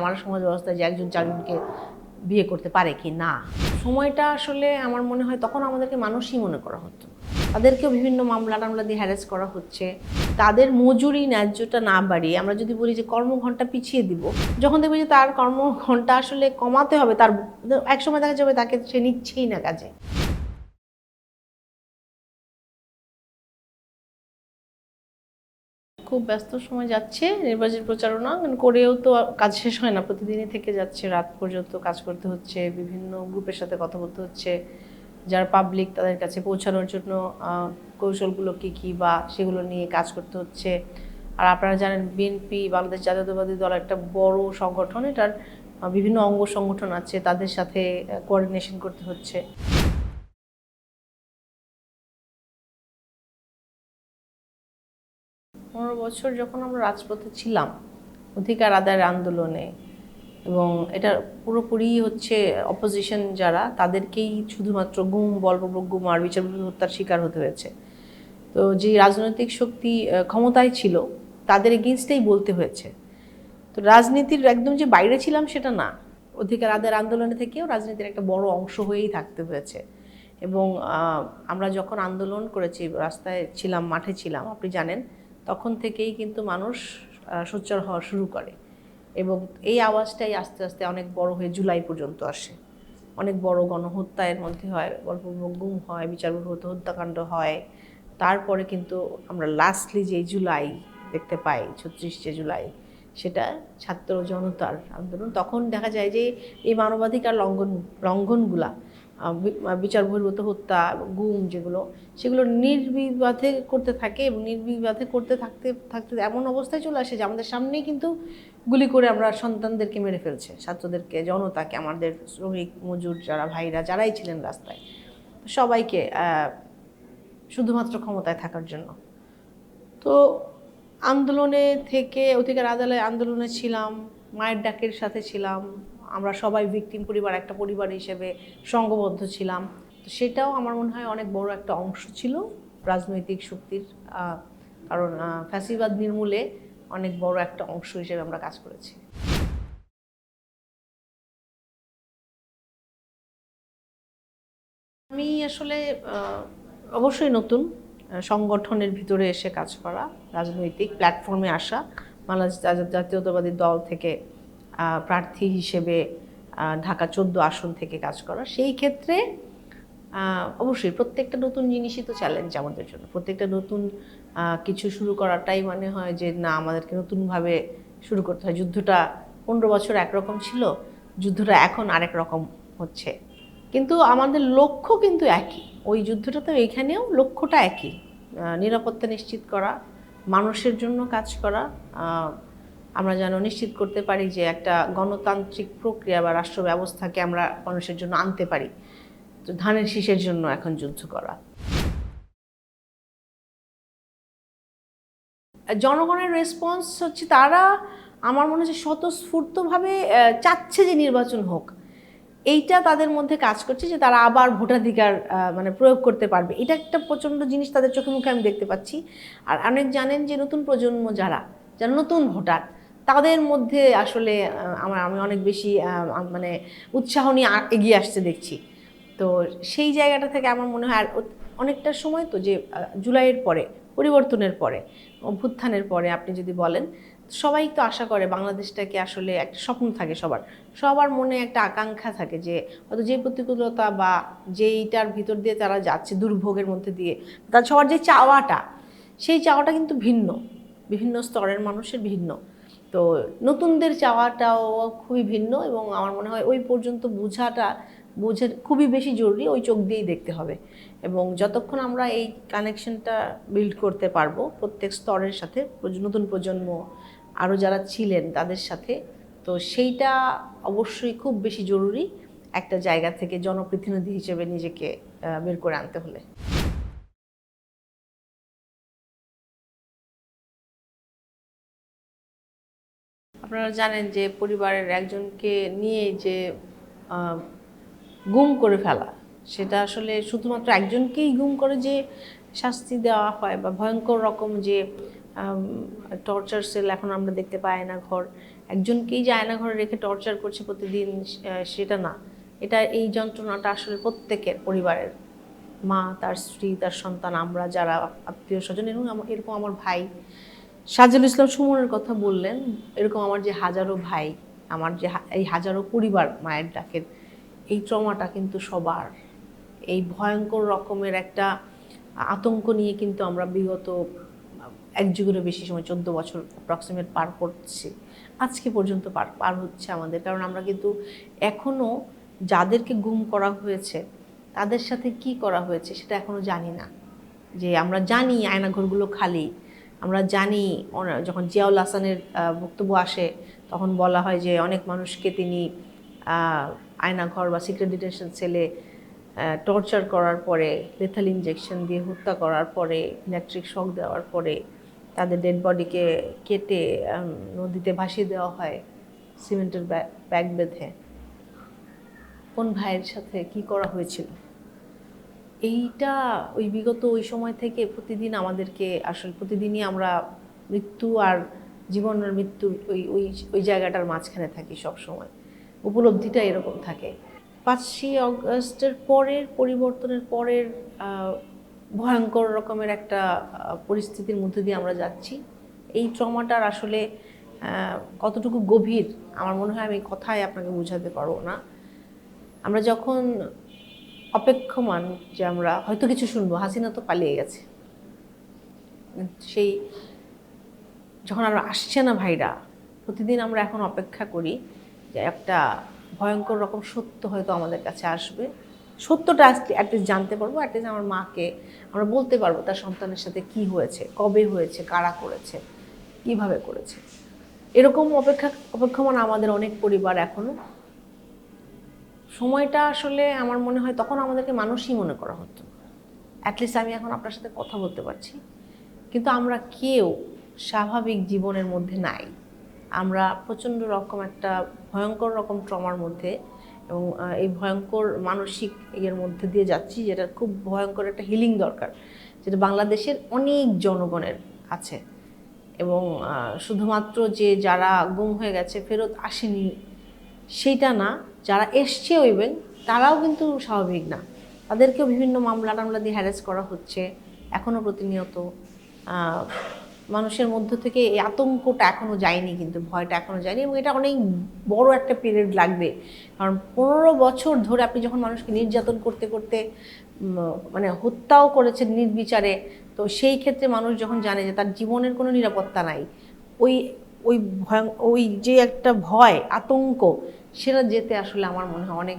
আমার সমাজ ব্যবস্থায় যে একজন চারজনকে বিয়ে করতে পারে কি না? সময়টা আসলে আমার মনে হয় তখন আমাদেরকে মানুষই মনে করা হতো। তাদেরকেও বিভিন্ন মামলা টামলা দিয়ে হ্যারাস করা হচ্ছে। তাদের মজুরি ন্যায্যটা না বাড়িয়ে আমরা যদি বলি যে কর্মঘণ্টা পিছিয়ে দিব, যখন দেখবে যে তার কর্মঘণ্টা আসলে কমাতে হবে, তার একসময় দেখা যাবে তাকে সে নিচ্ছেই না কাজে। খুব ব্যস্ত সময় যাচ্ছে, নির্বাচন প্রচারণা মানে করেও তো কাজ শেষ হয় না, প্রতিদিনই থেকে যাচ্ছে, রাত পর্যন্ত কাজ করতে হচ্ছে, বিভিন্ন গ্রুপের সাথে কথা বলতে হচ্ছে, যারা পাবলিক তাদের কাছে পৌঁছানোর জন্য কৌশলগুলো কী কী বা সেগুলো নিয়ে কাজ করতে হচ্ছে। আর আপনারা জানেন বিএনপি বাংলাদেশ জাতীয়তাবাদী দল একটা বড় সংগঠন, এটার বিভিন্ন অঙ্গ সংগঠন আছে, তাদের সাথে কোঅর্ডিনেশন করতে হচ্ছে। পনেরো বছর যখন আমরা রাজপথে ছিলাম, অধিকার আদায়ের আন্দোলনে, এবং এটা পুরোপুরি হচ্ছে অপোজিশন যারা, তাদেরকেই শুধুমাত্র গুম বলপূর্বক গুম আর বিচার হত্যার শিকার হতে হয়েছে। তো যে রাজনৈতিক শক্তি ক্ষমতায় ছিল, তাদের এগেনস্টেই বলতে হয়েছে। তো রাজনীতির একদম যে বাইরে ছিলাম সেটা না। অধিকার আদায়ের আন্দোলনে থেকেও রাজনীতির একটা বড় অংশ হয়েই থাকতে হয়েছে। এবং আমরা যখন আন্দোলন করেছি, রাস্তায় ছিলাম, মাঠে ছিলাম, আপনি জানেন তখন থেকেই কিন্তু মানুষ সোচ্চার হওয়া শুরু করে। এবং এই আওয়াজটাই আস্তে আস্তে অনেক বড় হয়ে জুলাই পর্যন্ত আসে। অনেক বড় গণহত্যা এর মধ্যে হয় বলপূর্বক গুম হয় বিচারপূর্বক হত্যাকাণ্ড হয়। তারপরে কিন্তু আমরা লাস্টলি যে জুলাই দেখতে পাই, ছত্রিশে জুলাই, সেটা ছাত্র জনতার আন্দোলন। তখন দেখা যায় যে এই মানবাধিকার লঙ্ঘন, লঙ্ঘনগুলা বিচার বহির্ভূত হত্যা, গুম যেগুলো, সেগুলো নির্বিবাদে করতে থাকে এবং নির্বিবাদে করতে থাকতে থাকতে এমন অবস্থায় চলে আসে যে আমাদের সামনেই কিন্তু গুলি করে আমরা সন্তানদেরকে মেরে ফেলছে, ছাত্রদেরকে, জনতাকে, আমাদের শ্রমিক, মজুর যারা, ভাইরা, যারাই ছিলেন রাস্তায়। সবাইকে শুধুমাত্র ক্ষমতায় থাকার জন্য। তো আন্দোলনে থেকে অধিকার আদালয় আন্দোলনে ছিলাম, মায়ের ডাকের সাথে ছিলাম আমরা সবাই ভিকটিম পরিবার, একটা পরিবার হিসেবে সংঘবদ্ধ ছিলাম। তো সেটাও আমার মনে হয় অনেক বড় একটা অংশ ছিল রাজনৈতিক শক্তির কারণ ফ্যাসিবাদ নির্মূলে অনেক বড় একটা অংশ হিসেবে আমরা কাজ করেছি। আমি আসলে অবশ্যই নতুন সংগঠনের ভিতরে এসে কাজ করা, রাজনৈতিক প্ল্যাটফর্মে আসা, বাংলাদেশ জাতীয়তাবাদী দল থেকে প্রার্থী হিসেবে ঢাকা চোদ্দ আসন থেকে কাজ করা। সেই ক্ষেত্রে অবশ্যই প্রত্যেকটা নতুন জিনিসই তো চ্যালেঞ্জ আমাদের জন্য। প্রত্যেকটা নতুন কিছু শুরু করাটাই মানে হয় যে, না, আমাদেরকে নতুনভাবে শুরু করতে হয়। যুদ্ধটা পনেরো বছর একরকম ছিল, যুদ্ধটা এখন আরেক রকম হচ্ছে। কিন্তু আমাদের লক্ষ্য কিন্তু একই। ওই যুদ্ধটা তো এখানেও লক্ষ্যটা একই। নিরাপত্তা নিশ্চিত করা, মানুষের জন্য কাজ করা আমরা যেন নিশ্চিত করতে পারি যে একটা গণতান্ত্রিক প্রক্রিয়া বা রাষ্ট্র ব্যবস্থাকে আমরা মানুষের জন্য আনতে পারি। তো ধানের শীষের জন্য এখন যুদ্ধ করা। জনগণের রেসপন্স হচ্ছে তারা আমার মনে হচ্ছে স্বতঃস্ফূর্তভাবে চাচ্ছে যে নির্বাচন হোক। এইটা তাদের মধ্যে কাজ করছে যে তারা আবার ভোটাধিকার মানে প্রয়োগ করতে পারবে। এটা একটা প্রচণ্ড জিনিস তাদের চোখে মুখে আমি দেখতে পাচ্ছি। আর অনেক জানেন যে নতুন প্রজন্ম যারা যারা নতুন ভোটার তাদের মধ্যে আসলে আমার, আমি অনেক বেশি মানে উৎসাহ নিয়ে এগিয়ে আসতে দেখছি। তো সেই জায়গাটা থেকে আমার মনে হয় আর অনেকটা সময় তো যে জুলাইয়ের পরে, পরিবর্তনের পরে, অভ্যুত্থানের পরে আপনি যদি বলেন, সবাই তো আশা করে বাংলাদেশটাকে আসলে একটা স্বপ্ন থাকে সবার। সবার মনে একটা আকাঙ্ক্ষা থাকে যে, হয়তো যে প্রতিকূলতা বা যেইটার ভিতর দিয়ে তারা যাচ্ছে দুর্ভোগের মধ্যে দিয়ে, তার সবার যে চাওয়াটা, সেই চাওয়াটা কিন্তু ভিন্ন। বিভিন্ন স্তরের মানুষের ভিন্ন। তো নতুনদের চাওয়াটাও খুবই ভিন্ন এবং আমার মনে হয় ওই পর্যন্ত বোঝাটা, বোঝা খুবই বেশি জরুরি, ওই চোখ দিয়েই দেখতে হবে। এবং যতক্ষণ আমরা এই কানেকশনটা বিল্ড করতে পারব, প্রত্যেক স্তরের সাথে নতুন প্রজন্ম আরও যারা ছিলেন তাদের সাথে, তো সেইটা অবশ্যই খুব বেশি জরুরি একটা জায়গা থেকে জনপ্রতিনিধি হিসেবে নিজেকে বের করে আনতে হলে। আপনারা জানেন যে পরিবারের একজনকে নিয়ে যে গুম করে ফেলা, সেটা আসলে শুধুমাত্র একজনকেই গুম করে যে শাস্তি দেওয়া হয় বা ভয়ঙ্কর রকম যে টর্চার সেল এখন আমরা দেখতে পাই না ঘর একজনকেই যে আয়নাঘরে রেখে টর্চার করছে প্রতিদিন সেটা না। এটা এই যন্ত্রণাটা আসলে প্রত্যেকের পরিবারের, মা, তার স্ত্রী, তার সন্তান, আমরা যারা আত্মীয় স্বজন এবং এরকম আমার ভাই সাজুল ইসলাম সুমনের কথা বললেন, এরকম আমার যে হাজারো ভাই, আমার যে এই হাজারো পরিবার মায়ের ডাকের, এই ট্রমাটা কিন্তু সবার। এই ভয়ঙ্কর রকমের একটা আতঙ্ক নিয়ে কিন্তু আমরা বিগত এক যুগেরও বেশি সময়, চোদ্দ বছর অ্যাপ্রক্সিমেট পার করছি। আজকে পর্যন্ত পার পার হচ্ছে আমাদের, কারণ আমরা কিন্তু এখনও যাদেরকে গুম করা হয়েছে, তাদের সাথে কি করা হয়েছে সেটা এখনও জানি না। যে আমরা জানি আয়নাঘরগুলো খালি আমরা জানি যখন জিয়াউল হাসানের বক্তব্য আসে, তখন বলা হয় যে অনেক মানুষকে তিনি আয়নাঘর বা সিক্রেট ডিটেনশন সেলে টর্চার করার পরে লেথাল ইঞ্জেকশন দিয়ে হত্যা করার পরে ইলেকট্রিক শক দেওয়ার পরে, তাদের ডেড বডিকে কেটে নদীতে ভাসিয়ে দেওয়া হয় সিমেন্টের ব্যাগ বেঁধে। কোন ভাইয়ের সাথে কি করা হয়েছিল? এইটা ওই বিগত ওই সময় থেকে প্রতিদিন আমাদেরকে আসলে প্রতিদিনই আমরা মৃত্যু আর জীবন আর মৃত্যুর ওই ওই ওই জায়গাটার মাঝখানে থাকি সব সময় উপলব্ধিটা এরকম থাকে। পাঁচই অগস্টের পরের পরিবর্তনের পরের ভয়ঙ্কর রকমের একটা পরিস্থিতির মধ্যে দিয়ে আমরা যাচ্ছি। এই ট্রমাটার আসলে কতটুকু গভীর, আমার মনে হয় আমি কথায় আপনাকে বোঝাতে পারব না। আমরা যখন অপেক্ষমান যে আমরা হয়তো কিছু শুনব। হাসিনা তো পালিয়ে গেছে। সেই যখন আমরা আসছে না ভাইরা, প্রতিদিন আমরা এখন অপেক্ষা করি যে একটা ভয়ঙ্কর রকম সত্য হয়তো আমাদের কাছে আসবে। সত্যটা অ্যাটলিস্ট জানতে পারব অ্যাটলিস্ট আমার মাকে আমরা বলতে পারব তার সন্তানের সাথে কি হয়েছে, কবে হয়েছে, কারা করেছে, কীভাবে করেছে। এরকম অপেক্ষা, অপেক্ষমান আমাদের অনেক পরিবার এখনও সময়টা আসলে আমার মনে হয় তখন আমাদেরকে মানুষই মনে করা হতো। অ্যাটলিস্ট আমি এখন আপনার সাথে কথা বলতে পারছি। কিন্তু আমরা কেউ স্বাভাবিক জীবনের মধ্যে নাই। আমরা প্রচণ্ড রকম একটা ভয়ঙ্কর রকম ট্রমার মধ্যে এবং এই ভয়ঙ্কর মানসিক ইয়ের মধ্যে দিয়ে যাচ্ছি, যেটা খুব ভয়ঙ্কর একটা হিলিং দরকার, যেটা বাংলাদেশের অনেক জনগণের আছে। এবং শুধুমাত্র যে যারা গুম হয়ে গেছে, ফেরত আসেনি, সেইটা না যারা এসছে ইভেন তারাও কিন্তু স্বাভাবিক না। তাদেরকেও বিভিন্ন মামলা টামলা দিয়ে হ্যারেস করা হচ্ছে এখনও প্রতিনিয়ত। মানুষের মধ্য থেকে এই আতঙ্কটা এখনও যায়নি কিন্তু, ভয়টা এখনও যায়নি এবং এটা অনেক বড় একটা পিরিয়ড লাগবে। কারণ পনেরো বছর ধরে আপনি যখন মানুষকে নির্যাতন করতে করতে মানে হত্যাও করেছেন নির্বিচারে, তো সেই ক্ষেত্রে মানুষ যখন জানে যে তার জীবনের কোনো নিরাপত্তা নাই, ওই ওই ভয়, ওই যে একটা ভয়, আতঙ্ক সেটা যেতে আসলে আমার মনে হয় অনেক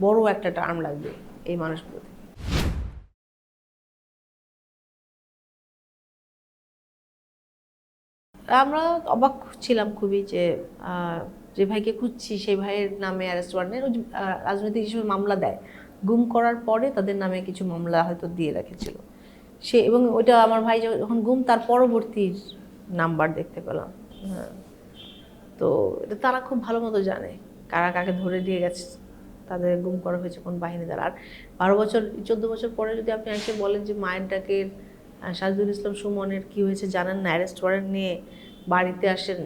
বড় একটা টার্ম লাগবে এই মানুষগুলো আমরা অবাক ছিলাম খুবই যে যে ভাইকে খুঁজছি, সেই ভাইয়ের নামে অ্যারেস্ট ওয়ারেন্টের রাজনৈতিক হিসেবে মামলা দেয়। গুম করার পরে তাদের নামে কিছু মামলা হয়তো দিয়ে রেখেছিল। সে এবং ওইটা আমার ভাই যখন গুম, তার পরবর্তী নাম্বার দেখতে পেলাম। হ্যাঁ। তো এটা তারা খুব ভালো মতো জানে। কারা কাকে ধরে দিয়ে গেছে, তাদের গুম করা হয়েছে কোন বাহিনী দ্বারা। আর বারো বছর, চোদ্দ বছর পরে যদি আপনি এসে বলেন যে মায়ের ডাকের সাজদুল ইসলাম সুমনের কি হয়েছে জানেন না? অ্যারেস্ট ওয়ারেন্ট নিয়ে বাড়িতে আসেন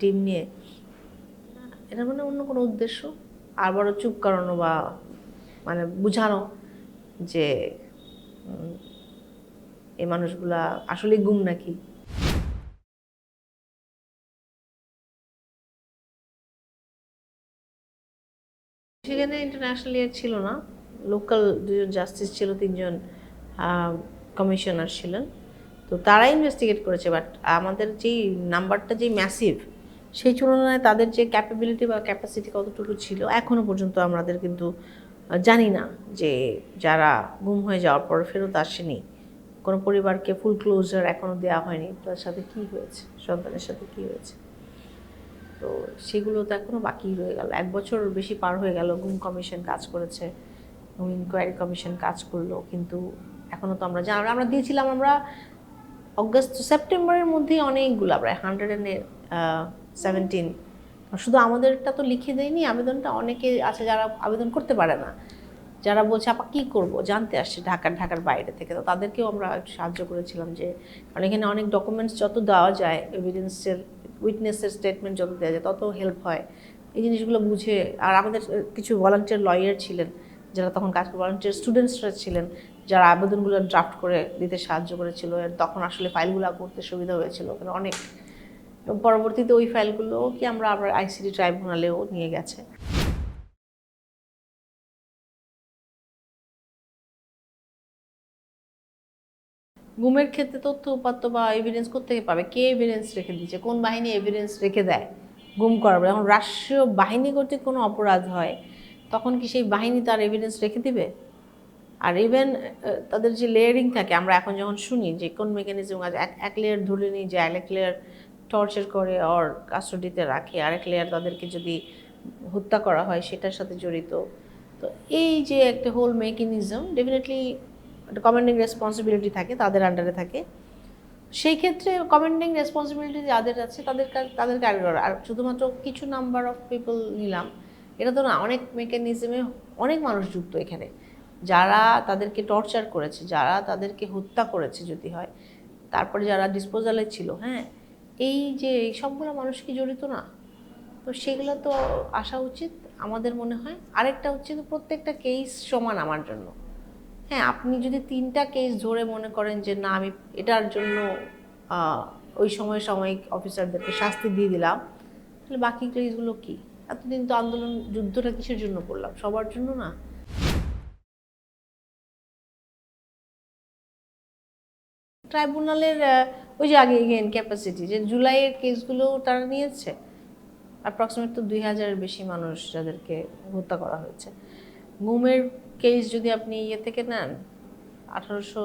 টিম নিয়ে। এটা মানে অন্য কোনো উদ্দেশ্য? আবারও চুপ করানো বা মানে বুঝানো যে এই মানুষগুলা আসলে গুম নাকি? ইন্টারন্যাশনাল ইয়ার ছিল না। লোকাল দুজন জাস্টিস ছিল, তিনজন কমিশনার ছিলেন। তো তারা ইনভেস্টিগেট করেছে বাট আমাদের যেই নাম্বারটা যেই ম্যাসিভ সেই তুলনায় তাদের যে ক্যাপাবিলিটি বা ক্যাপাসিটি কতটুকু ছিল এখনও পর্যন্ত আমাদের কিন্তু জানি না যে যারা গুম হয়ে যাওয়ার পর ফেরত আসেনি। কোনো পরিবারকে ফুল ক্লোজার এখনও দেওয়া হয়নি। তার সাথে কি হয়েছে? সন্তানের সাথে কি হয়েছে? সেগুলো তো এখনও বাকি রয়ে গেল। এক বছর বেশি পার হয়ে গেল গুম কমিশন কাজ করেছে, গুম ইনকোয়ারি কমিশন কাজ করল, কিন্তু এখনও তো আমরা জান আমরা দিয়েছিলাম আমরা অগস্ট সেপ্টেম্বরের মধ্যেই অনেকগুলো প্রায় হান্ড্রেড অ্যান্ড সেভেন্টিন শুধু আমাদেরটা তো লিখে দেয়নি, আবেদনটা অনেকে আছে যারা আবেদন করতে পারে না। যারা বলছে, আপা, কী করব? জানতে আসছে ঢাকার ঢাকার বাইরে থেকে। তো তাদেরকেও আমরা সাহায্য করেছিলাম যে, কারণ এখানে অনেক ডকুমেন্টস যত দেওয়া যায় এভিডেন্সের উইটনেসের স্টেটমেন্ট যত দেওয়া যায়, তত হেল্প হয়। এই জিনিসগুলো বুঝে, আর আমাদের কিছু ভলান্টিয়ার লয়ার ছিলেন, যারা তখন কাজ করে ভলান্টিয়ার স্টুডেন্টসরা ছিলেন, যারা আবেদনগুলো ড্রাফট করে দিতে সাহায্য করেছিল তখন আসলে ফাইলগুলো করতে সুবিধা হয়েছিল কারণ অনেক। পরবর্তীতে ওই ফাইলগুলো কি আমরা আবার আইসিডি ট্রাইব্যুনালেও নিয়ে গেছে। গুমের ক্ষেত্রে তথ্য উপাত্ত বা এভিডেন্স থেকে পাবে? কে এভিডেন্স রেখে দিচ্ছে কোন বাহিনী এভিডেন্স রেখে দেয়? গুম করার যখন রাষ্ট্রীয় বাহিনী কর্তৃক কোনো অপরাধ হয়, তখন কি সেই বাহিনী তার এভিডেন্স রেখে দিবে? আর ইভেন তাদের যে লেয়ারিং থাকে, আমরা এখন যখন শুনি যে কোন মেকানিজম আছে, এক এক লেয়ার ধরে নিই যে আরেক লেয়ার টর্চার করে অর কাস্টডিতে রাখে, আরেক লেয়ার তাদেরকে যদি হত্যা করা হয়, সেটার সাথে জড়িত। তো এই যে একটা whole mechanism definitely commanding responsibility থাকে, তাদের আন্ডারে থাকে। সেই ক্ষেত্রে কমান্ডিং রেসপন্সিবিলিটি যাদের আছে, তাদের তাদের কাজ করা। আর শুধুমাত্র কিছু নাম্বার অফ পিপল নিলাম, এটা তো না, অনেক মেকানিজমে অনেক মানুষ যুক্ত এখানে। যারা তাদেরকে টর্চার করেছে, যারা তাদেরকে হত্যা করেছে যদি হয়, তারপরে যারা ডিসপোজালে ছিল হ্যাঁ এই যে, এই সবগুলো মানুষ কি জড়িত না? তো সেগুলো তো আসা উচিত, আমাদের মনে হয়। আরেকটা হচ্ছে প্রত্যেকটা কেস সমান আমার জন্য। হ্যাঁ আপনি যদি তিনটা কেস ধরে মনে করেন যে, না, আমি এটার জন্য ওই সময় সাময়িক অফিসারদেরকে শাস্তি দিয়ে দিলাম, তাহলে বাকি কেসগুলো কি? এতদিন তো আন্দোলন, যুদ্ধটা কিসের জন্য করলাম? সবার জন্য না? ট্রাইব্যুনালের ওই যে আগে এগেন ক্যাপাসিটি যে জুলাইয়ের কেসগুলো তারা নিয়েছে। অ্যাপ্রক্সিমেট তো দুই হাজারের বেশি মানুষ যাদেরকে হত্যা করা হয়েছে। গুমের কেস যদি আপনি ইয়ে থেকে নেন, আঠারোশো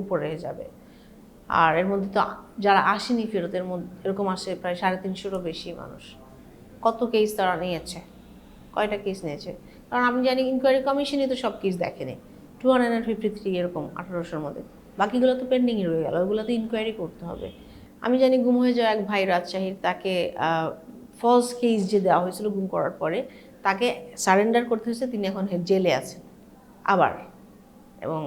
উপরে যাবে। আর এর মধ্যে তো যারা আসেনি ফেরতের মধ্যে এরকম আসে প্রায় সাড়ে তিনশোরও বেশি মানুষ। কত কেস তারা নিয়েছে? কয়টা কেস নিয়েছে? কারণ আমি জানি ইনকোয়ারি কমিশনই তো সব কেস দেখেনি। টু হান্ড্রেড ফিফটি থ্রি এরকম আঠারোশোর মধ্যে। বাকিগুলো তো পেন্ডিংয়ে রয়ে গেল ওগুলো তো ইনকোয়ারি করতে হবে। আমি জানি গুম হয়ে যাওয়া এক ভাই রাজশাহীর, তাকে ফলস কেস যে দেওয়া হয়েছিল গুম করার পরে তাকে সারেন্ডার করতে হয়েছে, তিনি এখন জেলে আছেন। আবার, এবং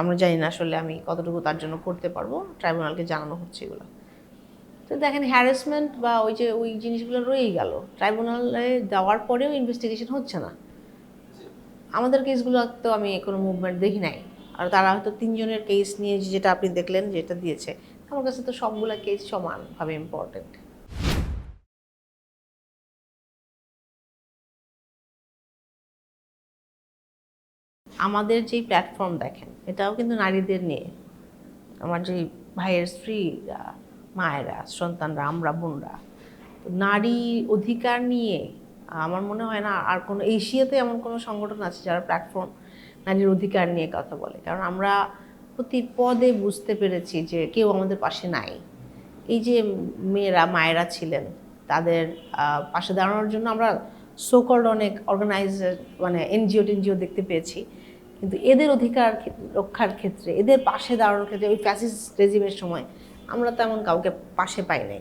আমরা জানি না আসলে আমি কতটুকু তার জন্য করতে পারব, ট্রাইব্যুনালকে জানানো হচ্ছে এগুলো। তো দেখেন হ্যারাসমেন্ট বা ওই যে ওই জিনিসগুলো রয়েই গেল। ট্রাইব্যুনালে দেওয়ার পরেও ইনভেস্টিগেশন হচ্ছে না। আমাদের কেসগুলো তো আমি কোনো মুভমেন্ট দেখি নাই। আর তারা হয়তো তিনজনের কেস নিয়ে যেটা আপনি দেখলেন, যেটা দিয়েছে, আমার কাছে তো সবগুলো কেস সমানভাবে ইম্পর্টেন্ট আমাদের যেই প্ল্যাটফর্ম দেখেন, এটাও কিন্তু নারীদের নিয়ে। আমার যে ভাইয়ের স্ত্রীরা, মায়েরা, সন্তানরা, আমরা, বোনরা, নারী অধিকার নিয়ে আমার মনে হয় না আর কোনো, এশিয়াতে এমন কোনো সংগঠন আছে যারা প্ল্যাটফর্ম নারীর অধিকার নিয়ে কথা বলে। কারণ আমরা প্রতি পদে বুঝতে পেরেছি যে কেউ আমাদের পাশে নাই। এই যে মেয়েরা, মায়েরা ছিলেন, তাদের পাশে দাঁড়ানোর জন্য আমরা সোকল্ড অনেক অর্গানাইজার মানে এনজিও টেনজিও দেখতে পেয়েছি। কিন্তু এদের অধিকার রক্ষার ক্ষেত্রে এদের পাশে দাঁড়ানোর ক্ষেত্রে ওই ফ্যাসিস্ট রেজিমের সময় আমরা তেমন কাউকে পাশে পাই নাই।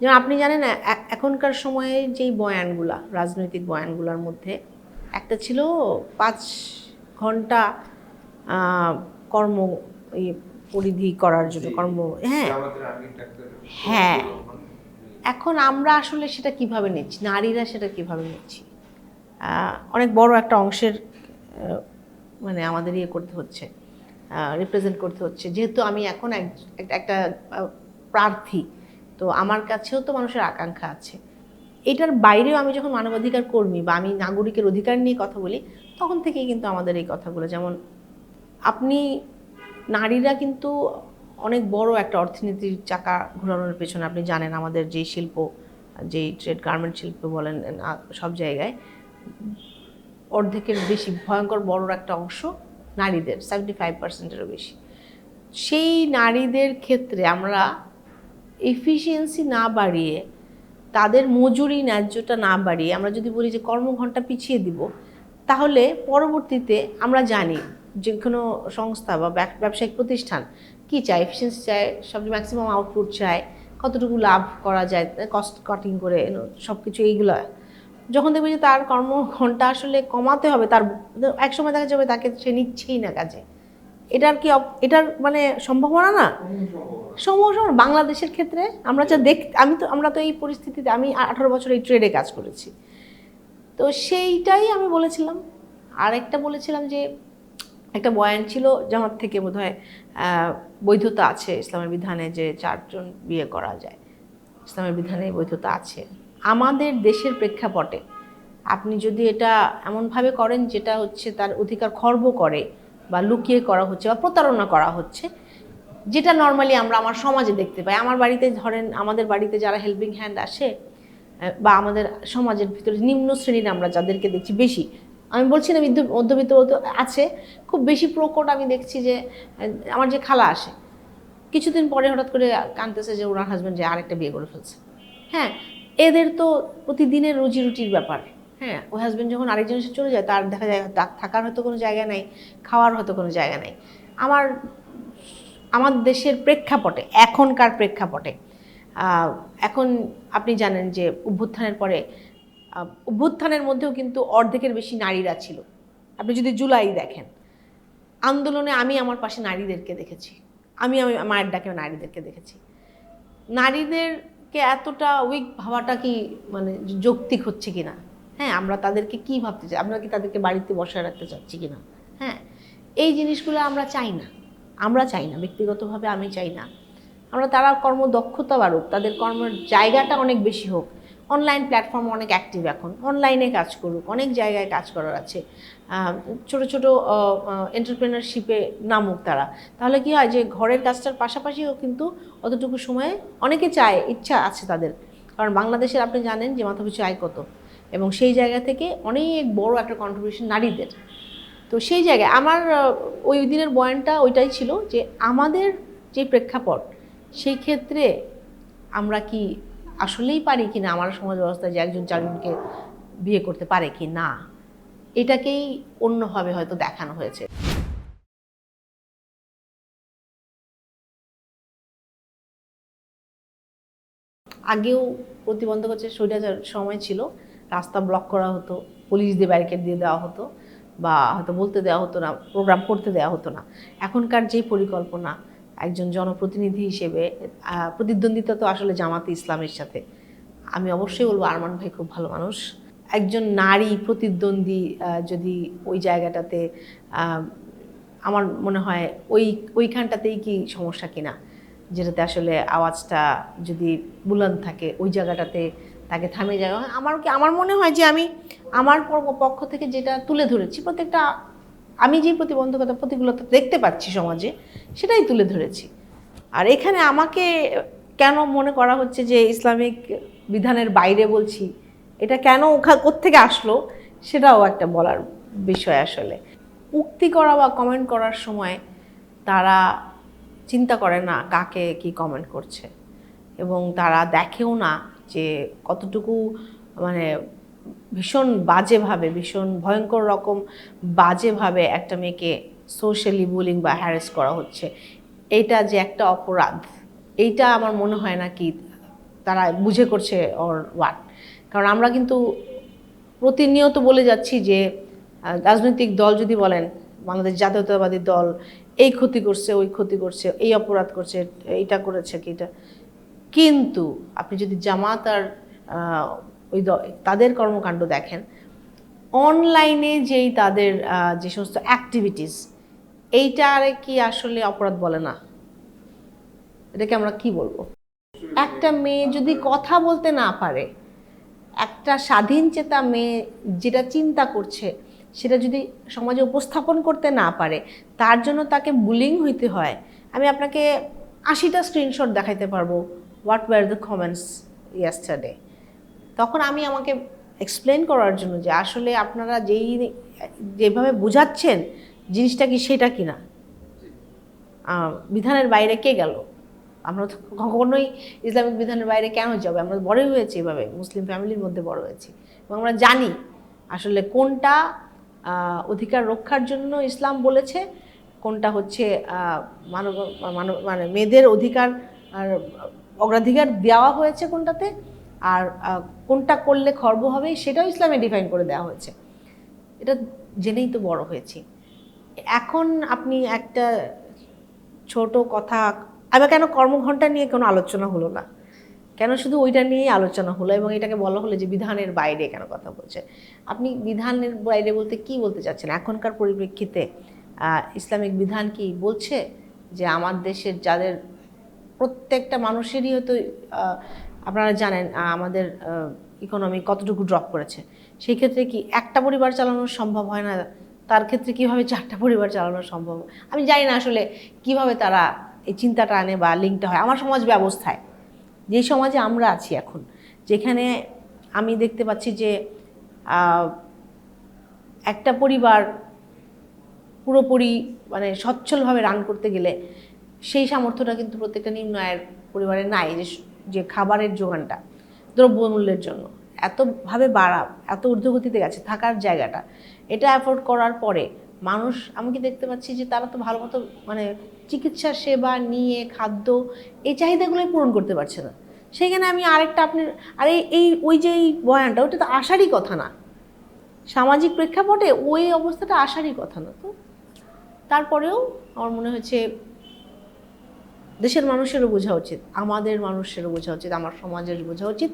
যেমন আপনি জানেন এখনকার সময়ে যেই বয়ানগুলা রাজনৈতিক বয়ানগুলোর মধ্যে একটা ছিল পাঁচ ঘণ্টা কর্ম পরিধি করার জন্য কর্ম হ্যাঁ। হ্যাঁ। এখন আমরা আসলে সেটা কীভাবে নিচ্ছি? নারীরা সেটা কীভাবে নিচ্ছি? অনেক বড় একটা অংশের মানে আমাদের ইয়ে করতে হচ্ছে রিপ্রেজেন্ট করতে হচ্ছে। যেহেতু আমি এখন এক- এক- একটা প্রার্থী, তো আমার কাছেও তো মানুষের আকাঙ্ক্ষা আছে। এটার বাইরেও আমি যখন মানবাধিকার কর্মী বা আমি নাগরিকের অধিকার নিয়ে কথা বলি, তখন থেকেই কিন্তু আমাদের এই কথাগুলো। যেমন আপনি, নারীরা কিন্তু অনেক বড় একটা অর্থনীতির চাকা ঘোরানোর পেছনে আপনি জানেন আমাদের যে শিল্প যেই ট্রেড গার্মেন্ট শিল্প বলেন সব জায়গায় অর্ধেকের বেশি ভয়ঙ্কর বড় একটা অংশ নারীদের সেভেন্টি ফাইভ পার্সেন্টেরও বেশি। সেই নারীদের ক্ষেত্রে আমরা এফিসিয়েন্সি না বাড়িয়ে, তাদের মজুরি ন্যায্যটা না বাড়িয়ে আমরা যদি বলি যে কর্মঘণ্টা পিছিয়ে দিব, তাহলে পরবর্তীতে আমরা জানি যে কোনো সংস্থা বা ব্যব- ব্যবসায়িক প্রতিষ্ঠান কি চায়? এফিসিয়েন্সি চায়, সবচেয়ে ম্যাক্সিমাম আউটপুট চায়, কতটুকু লাভ করা যায় কস্ট কাটিং করে সব কিছু এইগুলো যখন দেখবে যে তার কর্মঘণ্টা আসলে কমাতে হবে, তার এক সময় দেখা যাবে তাকে সে নিচ্ছেই না কাজে। এটার কি এটার মানে সম্ভাবনা না? সম্ভব বাংলাদেশের ক্ষেত্রে আমরা যা দেখ, আমি তো, আমরা তো এই পরিস্থিতিতে, আমি আঠারো বছর এই ট্রেডে কাজ করেছি। তো সেইটাই আমি বলেছিলাম। আর একটা বলেছিলাম যে, একটা বয়ান ছিল জামাত থেকে বোধ হয় বৈধতা আছে ইসলামের বিধানে যে চারজন বিয়ে করা যায়। ইসলামের বিধানে বৈধতা আছে। আমাদের দেশের প্রেক্ষাপটে। আপনি যদি এটা এমনভাবে করেন যেটা হচ্ছে তার অধিকার খর্ব করে বা লুকিয়ে করা হচ্ছে বা প্রতারণা করা হচ্ছে, যেটা নর্মালি আমরা আমার সমাজে দেখতে পাই। আমার বাড়িতে ধরেন আমাদের বাড়িতে যারা হেল্পিং হ্যান্ড আসে বা আমাদের সমাজের ভিতরে নিম্ন শ্রেণির আমরা যাদেরকে দেখছি বেশি, আমি বলছি না মধ্য- মধ্যবিত্ত বলতে আছে, খুব বেশি প্রকট আমি দেখছি যে আমার যে খালা আসে, কিছুদিন পরে হঠাৎ করে কানতেছে যে ওনার হাজব্যান্ড যে আরেকটা বিয়ে করে ফেলছে। হ্যাঁ এদের তো প্রতিদিনের রুজি রুটির ব্যাপার। হ্যাঁ। ওই হাজব্যান্ড যখন আরেকজনের সাথে চলে যায় তার দেখা যায় থাকার হয়তো কোনো জায়গা নেই খাওয়ার হয়তো কোনো জায়গা নেই। আমার আমার দেশের প্রেক্ষাপটে এখনকার প্রেক্ষাপটে এখন আপনি জানেন যে অভ্যুত্থানের পরে অভ্যুত্থানের মধ্যেও কিন্তু অর্ধেকের বেশি নারীরা ছিল। আপনি যদি জুলাই দেখেন আন্দোলনে আমি আমার পাশে নারীদেরকে দেখেছি। আমি আমি মায়ের ডাকে নারীদেরকে দেখেছি। নারীদেরকে এতটা উইক ভাবাটা কি মানে যৌক্তিক হচ্ছে কি না হ্যাঁ আমরা তাদেরকে কি ভাবতে চাই? আমরা কি তাদেরকে বাড়িতে বসায় রাখতে চাচ্ছি কি না হ্যাঁ এই জিনিসগুলো আমরা চাই না। আমরা চাই না, ব্যক্তিগতভাবে আমি চাই না। আমরা তারা কর্মদক্ষতা বাড়ুক, তাদের কর্মের জায়গাটা অনেক বেশি হোক। অনলাইন প্ল্যাটফর্ম অনেক অ্যাক্টিভ এখন। অনলাইনে কাজ করুক, অনেক জায়গায় কাজ করার আছে। ছোট ছোট এন্টারপ্রেনারশিপে নামুক তারা। তাহলে কি হয় যে ঘরের কাজটার পাশাপাশিও কিন্তু অতটুকু সময়ে অনেকে চায়, ইচ্ছা আছে তাদের। কারণ বাংলাদেশের আপনি জানেন যে মাথাপিছু আয় কত। এবং সেই জায়গা থেকে অনেক বড় একটা কন্ট্রিবিউশন নারীদের। তো সেই জায়গায় আমার ওই দিনের বয়ানটা ওইটাই ছিল যে আমাদের যে প্রেক্ষাপট, সেই ক্ষেত্রে আমরা কি আসলেই পারি কি না আমার সমাজ ব্যবস্থায় যে একজন চারজনকে বিয়ে করতে পারে কি না এটাকেই অন্যভাবে হয়তো দেখানো হয়েছে। আগেও প্রতিবন্ধক হচ্ছে স্বৈরাচার সময় ছিল, রাস্তা ব্লক করা হতো পুলিশ দিয়ে ব্যারিকেড দিয়ে দেওয়া হতো, বা হয়তো বলতে দেওয়া হতো না প্রোগ্রাম করতে দেওয়া হতো না। এখনকার যে পরিকল্পনা একজন জনপ্রতিনিধি হিসেবে প্রতিদ্বন্দ্বিতা তো আসলে জামাতে ইসলামের সাথে। আমি অবশ্যই বলব আরমান ভাই খুব ভালো মানুষ। একজন নারী প্রতিদ্বন্দ্বী যদি ওই জায়গাটাতে আমার মনে হয় ওই, ওইখানটাতেই কি সমস্যা কিনা? যেটাতে আসলে আওয়াজটা যদি বুলন্দ থাকে, ওই জায়গাটাতে তাকে থামিয়ে যাওয়া আমার কি, আমার মনে হয় যে আমি আমার পক্ষ থেকে যেটা তুলে ধরেছি, প্রত্যেকটা আমি যে প্রতিবন্ধকতা প্রতিকূলতা দেখতে পাচ্ছি সমাজে, সেটাই তুলে ধরেছি। আর এখানে আমাকে কেন মনে করা হচ্ছে যে ইসলামিক বিধানের বাইরে বলছি, এটা কেন ওখা কোত্থেকে আসলো, সেটাও একটা বলার বিষয় আসলে। উক্তি করা বা কমেন্ট করার সময় তারা চিন্তা করে না কাকে কি কমেন্ট করছে। এবং তারা দেখেও না যে কতটুকু মানে ভীষণ বাজেভাবে, ভীষণ ভয়ঙ্কর রকম বাজেভাবে একটা মেয়েকে সোশ্যালি বুলিং বা হ্যারেস করা হচ্ছে। এটা যে একটা অপরাধ, এইটা আমার মনে হয় না কি তারা বুঝে করছে অর ওয়াট কারণ আমরা কিন্তু প্রতিনিয়ত বলে যাচ্ছি যে রাজনৈতিক দল যদি বলেন, বাংলাদেশ জাতীয়তাবাদী দল, এই ক্ষতি করছে, ওই ক্ষতি করছে, এই অপরাধ করছে, এইটা করেছে কি এটা? কিন্তু আপনি যদি জামাত আর ওই তাদের কর্মকাণ্ড দেখেন। অনলাইনে যেই তাদের যে সমস্ত অ্যাক্টিভিটিস এইটা আর কি আসলে অপরাধ বলে না। এটাকে আমরা কি বলব? একটা মেয়ে যদি কথা বলতে না পারে, একটা স্বাধীন চেতা মেয়ে যেটা চিন্তা করছে, সেটা যদি সমাজে উপস্থাপন করতে না পারে, তার জন্য তাকে বুলিং হইতে হয়। আমি আপনাকে আশিটা স্ক্রিনশট দেখাইতে পারব। What were the comments yesterday তখন আমি আমাকে এক্সপ্লেন করার জন্য যে আসলে আপনারা যেই যেভাবে বোঝাচ্ছেন জিনিসটা কি, সেটা কি না। বিধানের বাইরে কে গেল? আমরা তো কখনোই ইসলামিক বিধানের বাইরে কেন যাবে? আমরা বড়ই হয়েছি এভাবে, মুসলিম ফ্যামিলির মধ্যে বড় হয়েছি। এবং আমরা জানি আসলে কোনটা অধিকার রক্ষার জন্য ইসলাম বলেছে, কোনটা হচ্ছে মানব মানে মেয়েদের অধিকার অগ্রাধিকার দেওয়া হয়েছে কোনটাতে আর কোনটা করলে খর্ব হবে সেটাও ইসলামে ডিফাইন করে দেওয়া হয়েছে। এটা জেনেই তো বড় হয়েছি। এখন আপনি একটা ছোট কথা আবার কেন কর্মঘণ্টা নিয়ে কোনো আলোচনা হলো না? কেন শুধু ওইটা নিয়েই আলোচনা হলো এবং এটাকে বলা হলো যে বিধানের বাইরে কেন কথা বলছে? আপনি বিধানের বাইরে বলতে কি বলতে চাচ্ছেন? এখনকার পরিপ্রেক্ষিতে ইসলামিক বিধান কি বলছে যে আমার দেশের যাদের প্রত্যেকটা মানুষেরই হয়তো আপনারা জানেন আমাদের ইকোনমি কতটুকু ড্রপ করেছে। সেই ক্ষেত্রে কি একটা পরিবার চালানো সম্ভব হয় না? তার ক্ষেত্রে কীভাবে চারটা পরিবার চালানো সম্ভব? আমি জানি না আসলে কীভাবে তারা এই চিন্তাটা আনে বা লিঙ্কটা হয়। আমার সমাজ ব্যবস্থায়, যে সমাজে আমরা আছি এখন, যেখানে আমি দেখতে পাচ্ছি যে একটা পরিবার পুরোপুরি মানে সচ্ছলভাবে রান করতে গেলে সেই সামর্থ্যটা কিন্তু প্রত্যেকটা নিম্ন আয়ের পরিবারে নাই। যে যে খাবারের যোগানটা দ্রব্যমূল্যের জন্য, এতভাবে বাড়া, এত ঊর্ধ্বগতিতে গেছে থাকার জায়গাটা, এটা অ্যাফোর্ড করার পরে মানুষ, আমি কি দেখতে পাচ্ছি যে তারা তো ভালো মতো মানে চিকিৎসা সেবা নিয়ে, খাদ্য, এই চাহিদাগুলোই পূরণ করতে পারছে না। সেখানে আমি আরেকটা আপনি আর এই, ওই যে এই বয়ানটা ওটা তো আসারই কথা না। সামাজিক প্রেক্ষাপটে ওই অবস্থাটা আসারই কথা না তো। তারপরেও আমার মনে হচ্ছে দেশের মানুষেরও বোঝা উচিত, আমাদের মানুষেরও বোঝা উচিত, আমার সমাজের বোঝা উচিত।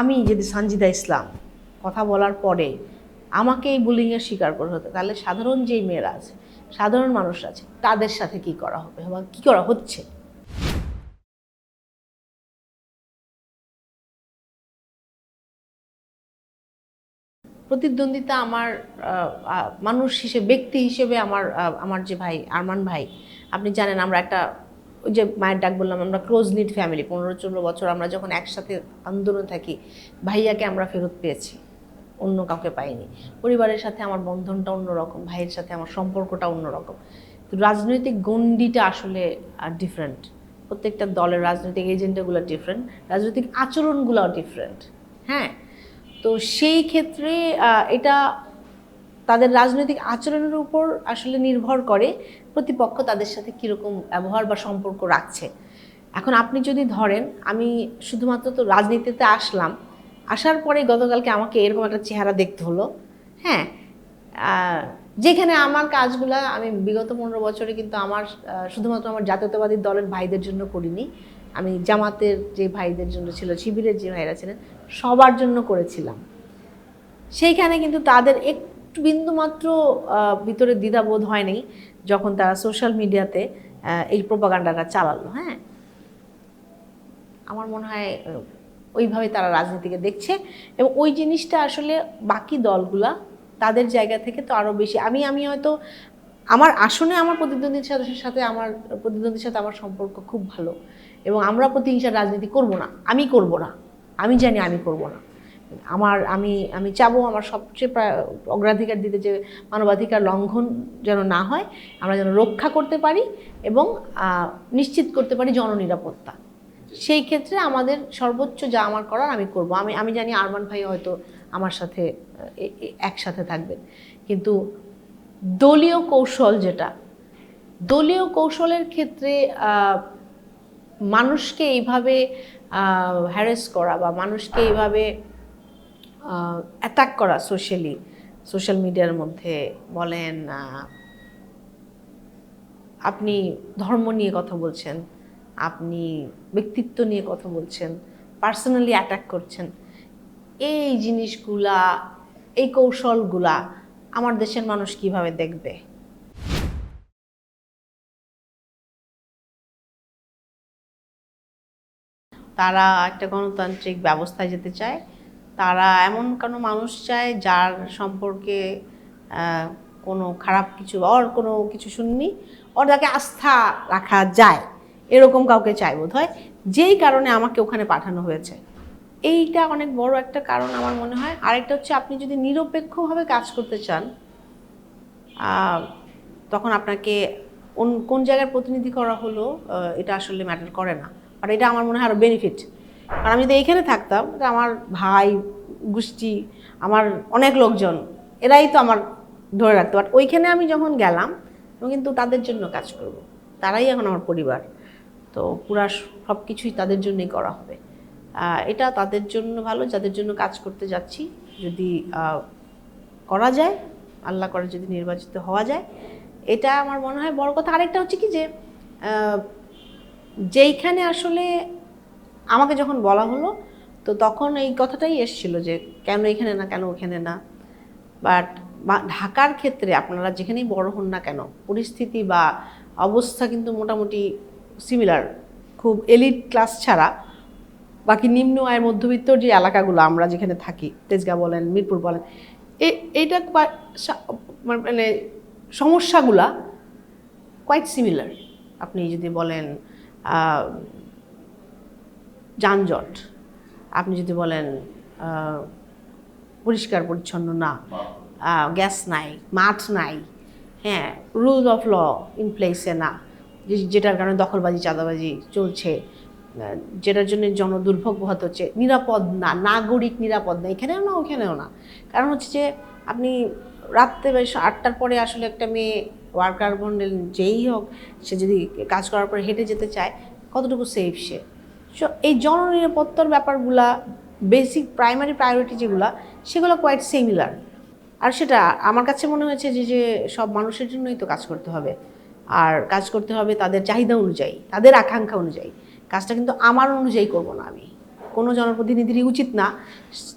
আমি যদি সানজিদা ইসলাম কথা বলার পরে আমাকে এই বুলিংয়ের শিকার করে হতো, তাহলে সাধারণ যেই মেয়েরা আছে, সাধারণ মানুষ আছে, তাদের সাথে কি করা হবে বা কী করা হচ্ছে? প্রতিদ্বন্দ্বিতা আমার মানুষ হিসেবে, ব্যক্তি হিসেবে আমার আমার যে ভাই আরমান ভাই আপনি জানেন আমরা একটা, ওই যে মায়ের ডাক বললাম, আমরা ক্লোজ নিট ফ্যামিলি পনেরো ষোলো বছর আমরা যখন একসাথে আন্দোলন থাকি, ভাইয়াকে আমরা ফেরত পেয়েছি, অন্য কাউকে পাইনি। পরিবারের সাথে আমার বন্ধনটা অন্যরকম, ভাইয়ের সাথে আমার সম্পর্কটা অন্যরকম। রাজনৈতিক গণ্ডিটা আসলে ডিফারেন্ট প্রত্যেকটা দলের রাজনৈতিক এজেন্ডাগুলো ডিফারেন্ট রাজনৈতিক আচরণগুলোও ডিফারেন্ট হ্যাঁ? তো সেই ক্ষেত্রে এটা তাদের রাজনৈতিক আচরণের উপর আসলে নির্ভর করে। প্রতিপক্ষ তাদের সাথে কীরকম ব্যবহার বা সম্পর্ক রাখছে? এখন আপনি যদি ধরেন, আমি শুধুমাত্র তো রাজনীতিতে আসলাম, আসার পরে গতকালকে আমাকে এরকম একটা চেহারা দেখতে হলো। হ্যাঁ যেখানে আমার কাজগুলা আমি বিগত পনেরো বছরে কিন্তু আমার শুধুমাত্র আমার জাতীয়তাবাদী দলের ভাইদের জন্য করিনি। আমি জামাতের যে ভাইদের জন্য ছিল, শিবিরের যে ভাইরা ছিলেন, সবার জন্য করেছিলাম। সেইখানে কিন্তু তাদের একটু বিন্দুমাত্র ভিতরে দ্বিধাবোধ হয়নি যখন তারা সোশ্যাল মিডিয়াতে এই প্রোপাগান্ডাটা চালালো হ্যাঁ? আমার মনে হয় ওইভাবে তারা রাজনীতিকে দেখছে এবং ওই জিনিসটা আসলে বাকি দলগুলা তাদের জায়গা থেকে তো আরও বেশি। আমি আমি হয়তো, আমার আসনে আমার প্রতিদ্বন্দ্বীর সাথে সাথে আমার প্রতিদ্বন্দ্বীর সাথে আমার সম্পর্ক খুব ভালো এবং আমরা প্রতিহিংসার রাজনীতি করব না। আমি করব না। আমি জানি আমি করব না। আমার, আমি আমি চাবো আমার সবচেয়ে অগ্রাধিকার দিতে যে মানবাধিকার লঙ্ঘন যেন না হয়, আমরা যেন রক্ষা করতে পারি এবং নিশ্চিত করতে পারি জননিরাপত্তা। সেই ক্ষেত্রে আমাদের সর্বোচ্চ যা আমার করার আমি করব। আমি আমি জানি আরমান ভাই হয়তো আমার সাথে একসাথে থাকবেন। কিন্তু দলীয় কৌশল যেটা, দলীয় কৌশলের ক্ষেত্রে মানুষকে এইভাবে হ্যারেস করা বা মানুষকে এইভাবে অ্যাটাক করা সোশ্যালি সোশ্যাল মিডিয়ার মধ্যে বলেন আপনি ধর্ম নিয়ে কথা বলছেন, আপনি ব্যক্তিত্ব নিয়ে কথা বলছেন পার্সোনালি অ্যাটাক করছেন, এই জিনিসগুলা, এই কৌশলগুলা আমার দেশের মানুষ কীভাবে দেখবে? তারা একটা গণতান্ত্রিক ব্যবস্থায় যেতে চায় তারা এমন কোনো মানুষ চায় যার সম্পর্কে কোনো খারাপ কিছু ওর কোনো কিছু শুনিনি, ওর যাকে আস্থা রাখা যায়, এরকম কাউকে চাই বোধ হয় যেই কারণে আমাকে ওখানে পাঠানো হয়েছে। এইটা অনেক বড় একটা কারণ আমার মনে হয়। আরেকটা হচ্ছে আপনি যদি নিরপেক্ষভাবে কাজ করতে চান তখন আপনাকে কোন জায়গার প্রতিনিধি করা হলো এটা আসলে ম্যাটার করে না। আর এটা আমার মনে হয় আরও বেনিফিট কারণ আমি যদি এইখানে থাকতাম আমার ভাই, গোষ্ঠী, আমার অনেক লোকজন, এরাই তো আমার ধরে রাখতো। বাট ওইখানে আমি যখন গেলাম আমি কিন্তু তাদের জন্য কাজ করব। তারাই এখন আমার পরিবার। তো পুরা সব কিছুই তাদের জন্যই করা হবে। এটা তাদের জন্য ভালো, যাদের জন্য কাজ করতে যাচ্ছি। যদি করা যায়, আল্লাহ করে যদি নির্বাচিত হওয়া যায়। এটা আমার মনে হয় বড় কথা। আরেকটা হচ্ছে কি যে যেইখানে আসলে আমাকে যখন বলা হলো, তো তখন এই কথাটাই এসেছিল যে, কেন এখানে না, কেন ওখানে না? বাট ঢাকার ক্ষেত্রে আপনারা যেখানেই বড় হন না কেন, পরিস্থিতি বা অবস্থা কিন্তু মোটামুটি সিমিলার খুব এলিট ক্লাস ছাড়া। বাকি নিম্ন আয়ের মধ্যবিত্ত যে এলাকাগুলো আমরা যেখানে থাকি তেজগাঁ বলেন, মিরপুর বলেন এইটা সা- মানে সমস্যাগুলা কোয়াইট সিমিলার আপনি যদি বলেন যানজট। আপনি যদি বলেন পরিষ্কার পরিচ্ছন্ন না গ্যাস নাই মাঠ নাই হ্যাঁ রুল অফ ল ইন প্লেসে না যে- যেটার কারণে দখলবাজি চাঁদাবাজি চলছে যেটার জন্য জনদুর্ভোগ পোহাতে হচ্ছে নিরাপদ না নাগরিক নিরাপদ না এখানেও না ওখানেও না। কারণ হচ্ছে যে আপনি রাত্রে বেশ আটটার পরে আসলে একটা মেয়ে ওয়ার্কার বন্ডেল যেই হোক সে যদি কাজ করার পরে হেঁটে যেতে চায় কতটুকু সেফ সো? এই জননিরাপত্তার ব্যাপারগুলা বেসিক প্রাইমারি প্রায়োরিটি যেগুলো, সেগুলো কোয়াইট সিমিলার আর সেটা আমার কাছে মনে হয়েছে যে যে সব মানুষের জন্যই তো কাজ করতে হবে। আর কাজ করতে হবে তাদের চাহিদা অনুযায়ী, তাদের আকাঙ্ক্ষা অনুযায়ী। কাজটা কিন্তু আমার অনুযায়ী করব না আমি। কোনো জনপ্রতিনিধিরই উচিত না।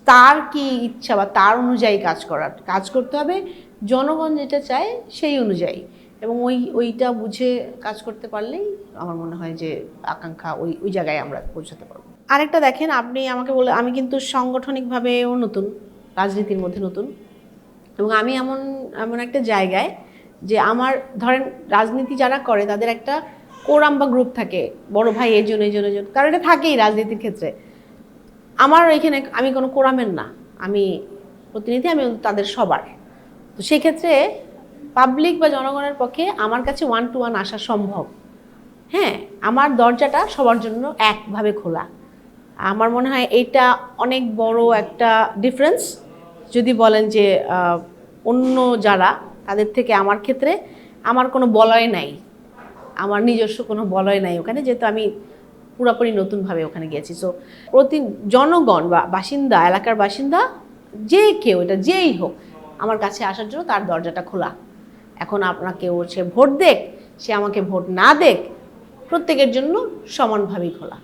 তার কি ইচ্ছা বা তার অনুযায়ী কাজ করার। কাজ করতে হবে, জনগণ যেটা চায় সেই অনুযায়ী। এবং ওই, ওইটা বুঝে কাজ করতে পারলেই আমার মনে হয় যে আকাঙ্ক্ষা ওই ওই জায়গায় আমরা পৌঁছাতে পারব। আরেকটা দেখেন, আপনি আমাকে বলে, আমি কিন্তু সাংগঠনিকভাবেও নতুন, রাজনীতির মধ্যে নতুন। এবং আমি এমন এমন একটা জায়গায় যে আমার, ধরেন রাজনীতি যারা করে, তাদের একটা কোরাম বা গ্রুপ থাকে, বড় ভাই এই জন্য এই জন্য জন্য। কারণ এটা থাকেই রাজনীতির ক্ষেত্রে। আমার এখানে, আমি কোনো কোরামের না। আমি প্রতিনিধি, আমি তাদের সবার। তো সেক্ষেত্রে পাবলিক বা জনগণের পক্ষে আমার কাছে ওয়ান টু ওয়ান আসা সম্ভব। হ্যাঁ আমার দরজাটা সবার জন্য একভাবে খোলা। আমার মনে হয় এটা অনেক বড় একটা ডিফারেন্স যদি বলেন যে অন্য যারা, তাদের থেকে আমার ক্ষেত্রে আমার কোনো বলয় নাই। আমার নিজস্ব কোনো বলয় নাই ওখানে, যেহেতু আমি পুরোপুরি নতুনভাবে ওখানে গিয়েছি। সো প্রতি জনগণ বা বাসিন্দা, এলাকার বাসিন্দা, যে কেউ, এটা যেই হোক, আমার কাছে আসার জন্য তার দরজাটা খোলা। এখন আপনাকে ও সে ভোট দেখ, সে আমাকে ভোট না দেখ, প্রত্যেকের জন্য সমানভাবেই খোলা।